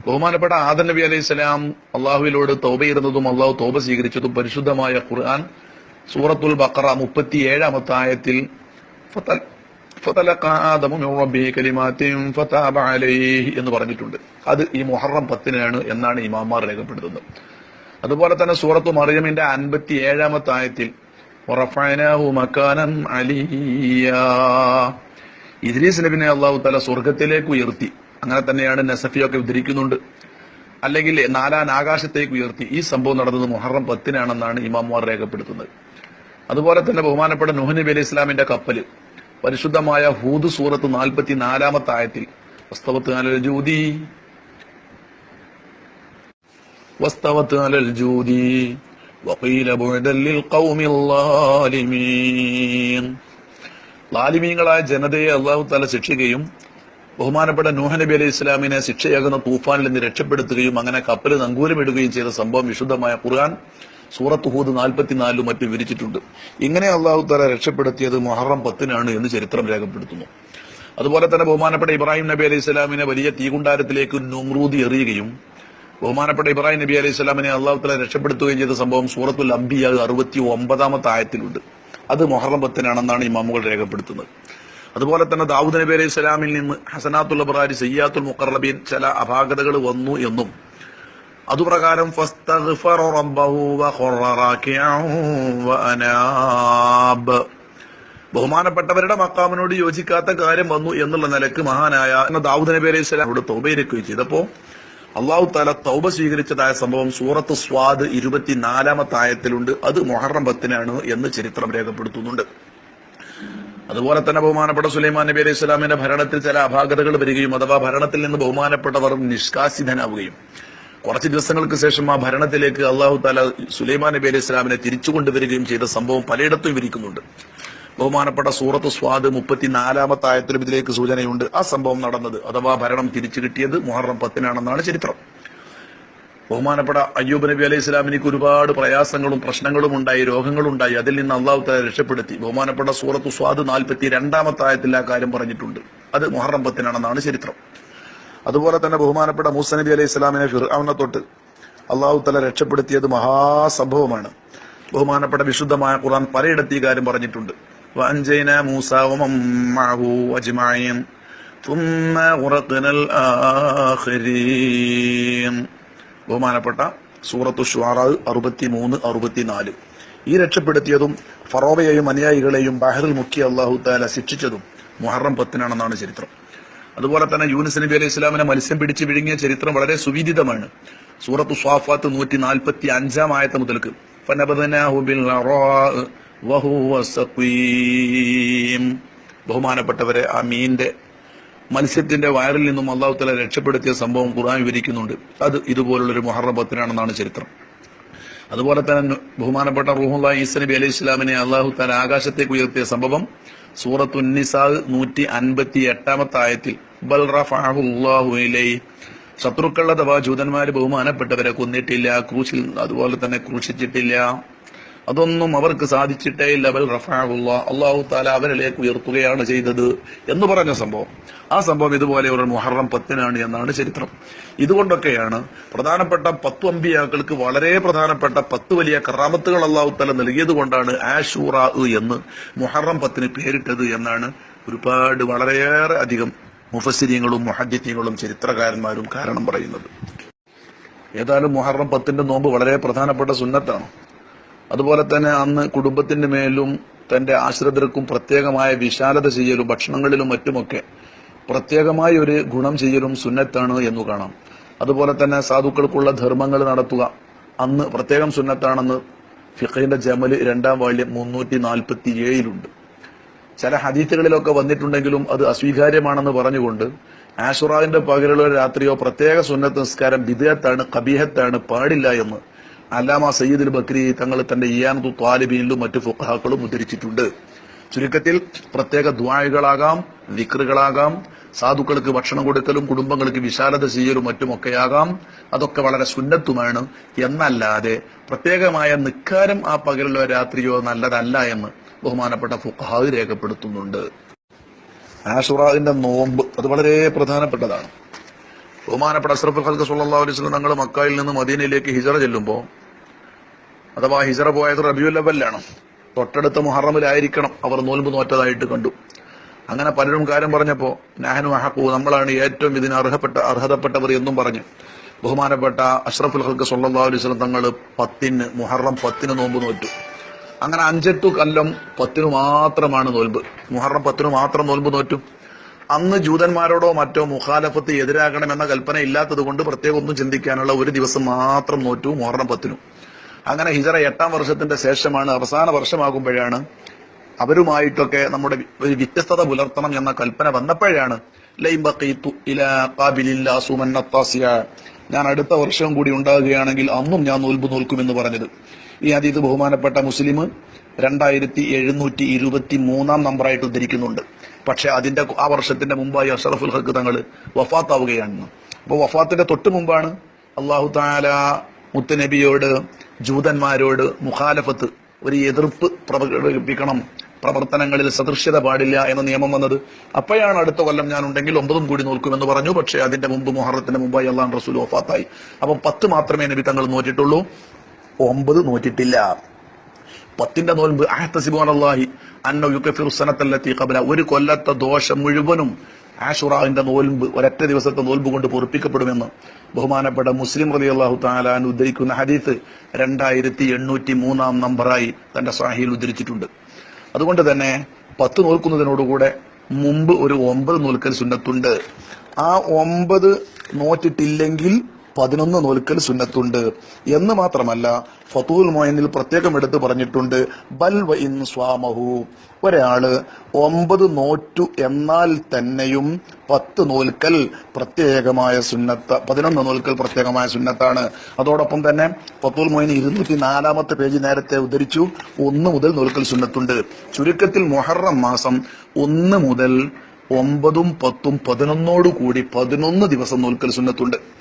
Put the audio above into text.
ബഹുമാനപ്പെട്ട ആദൻ നബി അലൈഹി സ്വലാം അള്ളാഹുവിനോട് തോബയിരുന്നതും അള്ളാഹു തോബ സ്വീകരിച്ചതും പരിശുദ്ധമായ ഖുർആൻ സൂറത്തുൽ ബക്കറ മുപ്പത്തി അലൈഹി എന്ന് പറഞ്ഞിട്ടുണ്ട് അത് ഈ മുഹറം പത്തിനാണ് എന്നാണ് ഇമാമാർ രേഖപ്പെടുത്തുന്നത് അതുപോലെ തന്നെ സൂറത്തു മറിയമിന്റെ അൻപത്തി ഏഴാമത്തെ ആയത്തിൽ "വറഫഅനാഹു മകാനൻ അലിയ്യാ." ഇദ്രീസ് നബിനെ അള്ളാഹു തല സ്വർഗത്തിലേക്ക് ഉയർത്തി അങ്ങനെ തന്നെയാണ് നസഫിയൊക്കെ ഉദ്ധരിക്കുന്നുണ്ട്. അല്ലെങ്കിൽ നാലാൻ ആകാശത്തേക്ക് ഉയർത്തി. ഈ സംഭവം നടന്നത് മുഹറം പത്തിനാണെന്നാണ് ഇമാമുമാർ രേഖപ്പെടുത്തുന്നത്. അതുപോലെ തന്നെ ബഹുമാനപ്പെട്ട നുഹ് നബി അലൈഹി ഇസ്ലാമിന്റെ കപ്പൽ പരിശുദ്ധമായ ഹൂദ് സൂറത്ത് നാൽപ്പത്തി നാലാമത്തെ ആയത്തിൽ. വസ്തവത്ത് അലൽ ജൂതി ലാലിമീങ്ങളായ ജനതയെ അള്ളാഹു തല ശിക്ഷിക്കുകയും ബഹുമാനപ്പെട്ട നൂഹ നബി അലൈഹി ഇസ്ലാമിനെ ശിക്ഷയാകുന്ന തൂഫാനിൽ നിന്ന് രക്ഷപ്പെടുത്തുകയും അങ്ങനെ കപ്പൽ നങ്കൂലമിടുകയും ചെയ്ത സംഭവം വിശുദ്ധമായ ഖുർആൻ സൂറത്ത് ഹൂദ് നാൽപ്പത്തിനാലിലും മറ്റും വിവരിച്ചിട്ടുണ്ട്. ഇങ്ങനെ അള്ളാഹു തല രക്ഷപ്പെടുത്തിയത് മൊഹറം പത്തിനാണ് എന്ന് ചരിത്രം രേഖപ്പെടുത്തുന്നു. അതുപോലെ തന്നെ ബഹുമാനപ്പെട്ട ഇബ്രാഹിം നബി അലൈഹി ഇസ്ലാമിനെ വലിയ തീകുണ്ടാരത്തിലേക്ക് നുമ്രൂതി എറിയുകയും ബഹുമാനപ്പെട്ട ഇബ്രാഹിം നബി അലൈഹി സ്വലാമിനെ അള്ളാഹു തല രക്ഷപ്പെടുത്തുകയും ചെയ്ത സംഭവം സൂറത്തുൽ അംബിയ അറുപത്തി ഒമ്പതാമത്തെ ആയത്തിലുണ്ട്. അത് മൊഹറം പത്തിനാണെന്നാണ് ഇമാമുകൾ രേഖപ്പെടുത്തുന്നത്. അതുപോലെ തന്നെ ദാവൂദ് നബി അലൈഹി സ്വലാമിൽ നിന്ന് ഹസനാത്തുൽ ബറാരി സയ്യാത്തുൽ മുഖർബീൻ ചില അപാകതകൾ വന്നു എന്നും അതുപ്രകാരം ബഹുമാനപ്പെട്ടവരുടെ മക്കാമിനോട് യോജിക്കാത്ത കാര്യം വന്നു എന്നുള്ള നിലയ്ക്ക് മഹാനായ ദാവൂദ് നബി അലൈഹി സ്വലാമോട് തൗബയിലേക്ക് ചെയ്തപ്പോ അള്ളാഹു താല തൗബ സ്വീകരിച്ചതായ സംഭവം സൂറത്ത് സ്വാദ് ഇരുപത്തിനാലാമത്തെ ആയത്തിലുണ്ട്. അത് മൊഹറം പത്തിനാണ് എന്ന് ചരിത്രം രേഖപ്പെടുത്തുന്നുണ്ട്. അതുപോലെ തന്നെ ബഹുമാനപ്പെട്ട സുലൈമാൻ നബി അലൈഹി സ്വലാമിന്റെ ഭരണത്തിൽ ചില അപാകതകൾ വരികയും അഥവാ ഭരണത്തിൽ നിന്ന് ബഹുമാനപ്പെട്ടവർ നിഷ്കാസിതനാവുകയും. കുറച്ച് ദിവസങ്ങൾക്ക് ശേഷം ആ ഭരണത്തിലേക്ക് അള്ളാഹു താല സുലൈമാൻ നബി അലൈഹി സ്വലാമിനെ തിരിച്ചു കൊണ്ടുവരികയും ചെയ്ത സംഭവം പലയിടത്തും വിരിക്കുന്നുണ്ട് ബഹുമാനപ്പെട്ട സൂറത്ത് സ്വാദ് മുപ്പത്തിനാലാമത്തെ ആയത്തിലും ഇതിലേക്ക് സൂചനയുണ്ട്. ആ സംഭവം നടന്നത് അഥവാ ഭരണം തിരിച്ചു കിട്ടിയത് മുഹറം പത്തിനാണെന്നാണ് ചരിത്രം. ബഹുമാനപ്പെട്ട അയ്യൂബ് നബി അലൈഹി ഇസ്ലാമിനിക്ക് ഒരുപാട് പ്രയാസങ്ങളും പ്രശ്നങ്ങളും ഉണ്ടായി രോഗങ്ങളുണ്ടായി അതിൽ നിന്ന് അള്ളാഹു താല രക്ഷപ്പെടുത്തി ബഹുമാനപ്പെട്ട സൂറത്ത് സ്വാദ് നാൽപ്പത്തി രണ്ടാമത്തെ ആയത്തിൽ ആ കാര്യം പറഞ്ഞിട്ടുണ്ട് അത് മുഹറം പത്തിനാണെന്നാണ് ചരിത്രം അതുപോലെ തന്നെ ബഹുമാനപ്പെട്ട മൂസ നബി അലൈഹി ഇസ്ലാമിനെ ഫിർആവിനെ തൊട്ട് അള്ളാഹു തല രക്ഷപ്പെടുത്തിയത് മഹാസംഭവമാണ് ബഹുമാനപ്പെട്ട വിശുദ്ധമായ ഖുർആൻ പലയിടത്ത് ഈ കാര്യം പറഞ്ഞിട്ടുണ്ട് وأنجينا موسى ومن معه أجمعين ثم أغرقنا الآخرين ബഹുമാനപ്പെട്ട സൂറത്തു ഷുവാറാവ് അറുപത്തി മൂന്ന് അറുപത്തിനാല്. ഈ രക്ഷപ്പെടുത്തിയതും ഫറോവയെയും അനുയായികളെയും ബഹറിൽ മുക്കി അള്ളാഹു താല ശിക്ഷിച്ചതും മുഹറം പത്തിനാണെന്നാണ് ചരിത്രം. അതുപോലെ തന്നെ യൂനിസ് നബി അലൈഹി ഇസ്ലാമിനെ മത്സ്യം പിടിച്ച് വിഴുങ്ങിയ ചരിത്രം വളരെ സുവിദിതമാണ്. സൂറത്തു സ്വാഫാത്ത് നൂറ്റി നാൽപ്പത്തി അഞ്ചാം ആയത്തെ മുതൽക്ക് ബഹുമാനപ്പെട്ടവരെ ആ മീന്റെ മത്സ്യത്തിന്റെ വയറിൽ നിന്നും അള്ളാഹു തല രക്ഷപ്പെടുത്തിയ സംഭവം ഖുർആൻ വിവരിക്കുന്നുണ്ട്. അത് ഇതുപോലുള്ള ഒരു മുഹറം പത്തിനാണെന്നാണ് ചരിത്രം. അതുപോലെ തന്നെ ബഹുമാനപ്പെട്ട റൂഹുല്ല ഈസ് നബി അലൈഹി ഇസ്ലാമിനെ അള്ളാഹു തല ആകാശത്തേക്ക് ഉയർത്തിയ സംഭവം സൂറത്ത് ഉന്നിസാ നൂറ്റി അൻപത്തി എട്ടാമത്തെ ആയത്തിൽ ശത്രുക്കളുടെ അഥവാ ജൂതന്മാര് ബഹുമാനപ്പെട്ടവരെ കൊന്നിട്ടില്ല ക്രൂശിൽ അതുപോലെ തന്നെ ക്രൂശിച്ചിട്ടില്ല. അതൊന്നും അവർക്ക് സാധിച്ചിട്ടേ ഇല്ല. ബൽ റഫഅഹുല്ലാ അള്ളാഹു താല അവരിലേക്ക് ഉയർത്തുകയാണ് ചെയ്തത് എന്ന് പറഞ്ഞ സംഭവം. ആ സംഭവം ഇതുപോലെ ഒരു മുഹറം പത്തിനാണ് എന്നാണ് ചരിത്രം. ഇതുകൊണ്ടൊക്കെയാണ് പ്രധാനപ്പെട്ട പത്തു അമ്പിയാക്കൾക്ക് വളരെ പ്രധാനപ്പെട്ട പത്ത് വലിയ കറാമത്തുകൾ അള്ളാഹു താല നൽകിയത് കൊണ്ടാണ് ആഷൂറാ എന്ന് മുഹറം പത്തിന് പേരിട്ടത് എന്നാണ് ഒരുപാട് വളരെയേറെ അധികം മുഫസിരിയങ്ങളും മുഹദ്യത്യങ്ങളും ചരിത്രകാരന്മാരും കാരണം പറയുന്നത്. ഏതായാലും മുഹറം പത്തിന്റെ നോമ്പ് വളരെ പ്രധാനപ്പെട്ട സുന്നത്താണ്. അതുപോലെ തന്നെ അന്ന് കുടുംബത്തിന്റെ മേലും തന്റെ ആശ്രിതർക്കും പ്രത്യേകമായ വിശാലത ചെയ്യലും ഭക്ഷണങ്ങളിലും മറ്റുമൊക്കെ പ്രത്യേകമായ ഒരു ഗുണം ചെയ്യലും സുന്നത്താണ് എന്ന് കാണാം. അതുപോലെ തന്നെ സാധുക്കൾക്കുള്ള ധർമ്മങ്ങൾ നടത്തുക അന്ന് പ്രത്യേകം സുന്നത്താണെന്ന് ഫിഖിന്റെ ജമൽ രണ്ടാം വാല്യം മുന്നൂറ്റി നാൽപ്പത്തി ഏഴിലുണ്ട് ചില ഹദീത്തുകളിലൊക്കെ വന്നിട്ടുണ്ടെങ്കിലും അത് അസ്വീകാര്യമാണെന്ന് പറഞ്ഞുകൊണ്ട് ആഷുറാവിന്റെ പകലുള്ള രാത്രിയോ പ്രത്യേക സുന്നത്ത് നിസ്കാരം ബിദയത്താണ് കബീഹത്താണ് പാടില്ല എന്ന് അല്ലാമ സയ്യിദുൽ ബക്രി തങ്ങൾ തന്റെ ഇയാനത്തു താലിബീനിലും മറ്റു ഫുഖാക്കളും ഉദ്ധരിച്ചിട്ടുണ്ട്. ചുരുക്കത്തിൽ പ്രത്യേക ദ്വായകളാകാം വിക്രുകളാകാം സാധുക്കൾക്ക് ഭക്ഷണം കൊടുക്കലും കുടുംബങ്ങൾക്ക് വിശാലത ചെയ്യലും മറ്റുമൊക്കെയാകാം. അതൊക്കെ വളരെ സുന്നത്തുമാണ്. എന്നല്ലാതെ പ്രത്യേകമായ നിക്കാരം ആ പകലുള്ള രാത്രിയോ നല്ലതല്ല എന്ന് ബഹുമാനപ്പെട്ട ഫുഖാവ് രേഖപ്പെടുത്തുന്നുണ്ട്. ആഷുറാദിന്റെ നോമ്പ് അത് വളരെ പ്രധാനപ്പെട്ടതാണ്. ബഹുമാനപ്പെട്ട അഷ്റഫുൽ ഖൽഖ സല്ലല്ലാഹു അലൈഹി തങ്ങൾ മക്കായിൽ നിന്ന് മദീനയിലേക്ക് ഹിജറ ചെല്ലുമ്പോൾ അഥവാ ഹിജറ പോയത് റബിയുല്ലവല്ലാണ് തൊട്ടടുത്ത മുഹറമിലായിരിക്കണം അവർ നോൽമ്പ് നോറ്റതായിട്ട് കണ്ടു. അങ്ങനെ പലരും കാര്യം പറഞ്ഞപ്പോൾ നാഹനു അഹക്കു നമ്മളാണ് ഏറ്റവും ഇതിന് അർഹപ്പെട്ട അർഹതപ്പെട്ടവർ എന്നും പറഞ്ഞു. ബഹുമാനപ്പെട്ട അഷ്റഫുൽ ഹൽക്ക് സല്ലല്ലാഹു അലൈഹി വസല്ലം തങ്ങൾ പത്തിന് മുഹറം പത്തിന് നോമ്പ് നോറ്റു. അങ്ങനെ അഞ്ചെട്ടു കല്ലം പത്തിനു മാത്രമാണ് നോൽമ്പ് മുഹറം പത്തിനു മാത്രം നോൽമ്പ് നോറ്റു. അന്ന് ജൂതന്മാരോടോ മറ്റോ മുഖാലഫത്ത് എതിരാകണമെന്ന കൽപ്പന ഇല്ലാത്തത് കൊണ്ട് പ്രത്യേകം ഒന്നും ചിന്തിക്കാനുള്ള ഒരു ദിവസം മാത്രം നോറ്റു മുഹറം പത്തിനു. അങ്ങനെ ഹിജറ എട്ടാം വർഷത്തിന്റെ ശേഷമാണ് അവസാന വർഷമാകുമ്പോഴാണ് അവരുമായിട്ടൊക്കെ നമ്മുടെ ഒരു വ്യത്യസ്തത പുലർത്തണം എന്ന കൽപ്പന വന്നപ്പോഴാണ്. ഞാൻ അടുത്ത വർഷവും കൂടി ഉണ്ടാകുകയാണെങ്കിൽ അന്നും ഞാൻ നോൽബ് നോൽക്കുമെന്ന് പറഞ്ഞത്. ഈ അതീത് ബഹുമാനപ്പെട്ട മുസ്ലിം രണ്ടായിരത്തി എഴുന്നൂറ്റി ഇരുപത്തി മൂന്നാം നമ്പറായിട്ട് ഉദ്ധരിക്കുന്നുണ്ട്. പക്ഷെ അതിന്റെ ആ വർഷത്തിന്റെ മുമ്പായി അഷറഫുൽ ഹക്ക് തങ്ങൾ വഫാത്താവുകയാണ്. അപ്പോൾ വഫാത്തിന്റെ തൊട്ട് മുമ്പാണ് അള്ളാഹു താല മുത്തനബിയോട് ജൂതന്മാരോട് മുഖാലഫത്ത് ഒരു എതിർപ്പ് പ്രകടിപ്പിക്കണം. പ്രവർത്തനങ്ങളിൽ സദൃശ്യത പാടില്ല എന്ന നിയമം വന്നത്. അപ്പോഴാണ് അടുത്ത കൊല്ലം ഞാൻ ഉണ്ടെങ്കിൽ ഒമ്പതും കൂടി നോക്കുമെന്ന് പറഞ്ഞു. പക്ഷേ അതിന്റെ മുമ്പ് മുഹറത്തിന് മുമ്പായി അള്ളാൻ റസൂൽ ഓഫാത്തായി അപ്പം പത്ത് മാത്രമേ നബി തങ്ങൾ നോറ്റിട്ടുള്ളൂ. ഒമ്പത് നോറ്റിട്ടില്ല. പത്തിന്റെ നോൽമ്പ് അള്ളാഹി അന്ന യുക്കഫിർ സനത്തല്ലത്തി ഖബല. ഒരു കൊല്ലത്തെ ദോഷം മുഴുവനും ആഷുറാവിന്റെ നോൽമ്പ് ഒരൊറ്റ ദിവസത്തെ നോൽമ്പ് കൊണ്ട് പൊറപ്പിക്കപ്പെടുമെന്ന് ബഹുമാനപ്പെട്ട മുസ്ലിം റലി അള്ളാഹു താലാൻ ഉദ്ധരിക്കുന്ന ഹദീസ് രണ്ടായിരത്തി എണ്ണൂറ്റി മൂന്നാം നമ്പറായി തന്റെ സാഹിയിൽ ഉദ്ധരിച്ചിട്ടുണ്ട്. അതുകൊണ്ട് തന്നെ പത്ത് നോൽക്കുന്നതിനോടുകൂടെ മുമ്പ് ഒരു ഒമ്പത് നോൽക്കൽ സുന്നത്തുണ്ട്. ആ ഒമ്പത് നോറ്റിട്ടില്ലെങ്കിൽ പതിനൊന്ന് നോൽക്കൽ സുന്നത്തുണ്ട്. എന്ന് മാത്രമല്ല ഫതൂൽ മോയനിൽ പ്രത്യേകം എടുത്ത് പറഞ്ഞിട്ടുണ്ട് ബൽ വ ഇൻ സ്വാമഹു. ഒരാൾ ഒമ്പത് നോറ്റു എന്നാൽ തന്നെയും പത്ത് നോൽക്കൽ പ്രത്യേകമായ സുന്നത്ത പതിനൊന്ന് നോൽക്കൽ പ്രത്യേകമായ സുന്നത്താണ്. അതോടൊപ്പം തന്നെ ഫത്തൂൽ മോയിൻ ഇരുന്നൂറ്റി നാലാമത്തെ പേജ് നേരത്തെ ഉദ്ധരിച്ചു ഒന്ന് മുതൽ നോൽക്കൽ സുന്നത്തുണ്ട്. ചുരുക്കത്തിൽ മൊഹറം മാസം ഒന്ന് മുതൽ ഒമ്പതും പത്തും പതിനൊന്നോടു കൂടി പതിനൊന്ന് ദിവസം നോൽക്കൽ സുന്നത്തുണ്ട്.